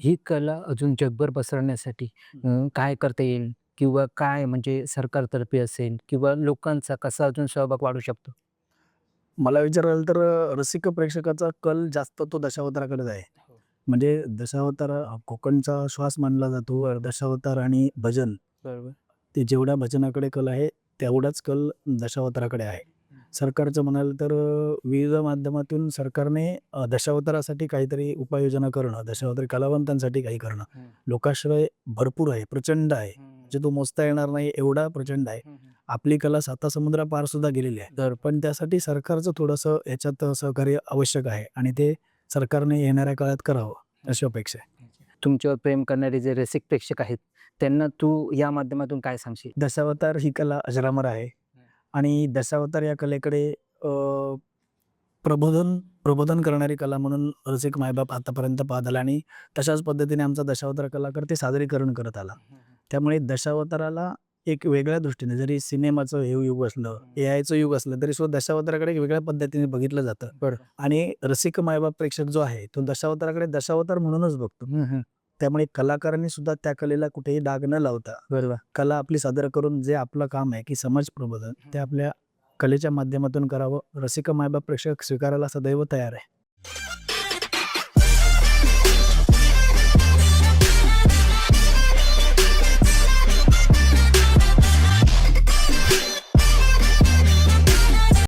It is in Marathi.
ही कला अजून जगभर पसरण्यासाठी अ, काय करता येईल? किंवा काय म्हणजे सरकारतर्फे असेल किंवा लोकांचा कसा अजून सहभाग वाढू शकतो? मला विचाराल तर अ, रसिक प्रेक्षकाचा कल जास्त तो दशावताराकडेच आहे. म्हणजे दशावतार कोकणचा श्वास मानला जातो. दशावतार आणि भजन बरोबर. ते जेवढ्या भजनाकडे कल आहे, तेवढाच कल दशावताराकडे आहे. सरकारचं म्हणाल तर विविध माध्यमातून सरकारने दशावतारासाठी काहीतरी उपाययोजना करणं, दशावतारी कलावंतांसाठी काही करणं. लोकाश्रय भरपूर आहे, प्रचंड आहे. म्हणजे तो मोजता येणार नाही एवढा प्रचंड आहे. आपली कला सातासमुद्रापार सुद्धा गेलेली आहे. तर पण त्यासाठी सरकारचं थोडंसं ह्याच्यात सहकार्य आवश्यक आहे आणि ते सरकारने येणाऱ्या काळात करावं, अशी अपेक्षा आहे. तुमच्यावर प्रेम करणारे जे रसिक प्रेक्षक आहेत, त्यांना तू या माध्यमातून काय सांगशील? दशावतार ही कला अजरामर आहे आणि दशावतार या कलेकडे प्रबोधन प्रबोधन करणारी कला म्हणून रसिक मायबाप आतापर्यंत पाहत आला आणि तशाच पद्धतीने आमचा दशावतार कलाकार ते सादरीकरण करत आला. त्यामुळे दशावताराला एक वेगळ्या दृष्टीने जरी सिनेमाचं हे युग असलं, एआयचं युग असलं तरी सुद्धा दशावताराकडे एक वेगळ्या पद्धतीने बघितलं जातं. आणि रसिक मायबाप प्रेक्षक जो आहे, तो दशावताराकडे दशावतार म्हणूनच बघतो. त्यामुळे कलाकारांनी सुद्धा त्या कलेला कुठेही डाग न लावता बरोबर. कला आपली सादर करून जे आपलं काम आहे की समाज प्रबोधन ते आपल्या कलेच्या माध्यमातून करावं. रसिक मायबाप प्रेक्षक स्वीकारायला सदैव तयार आहे.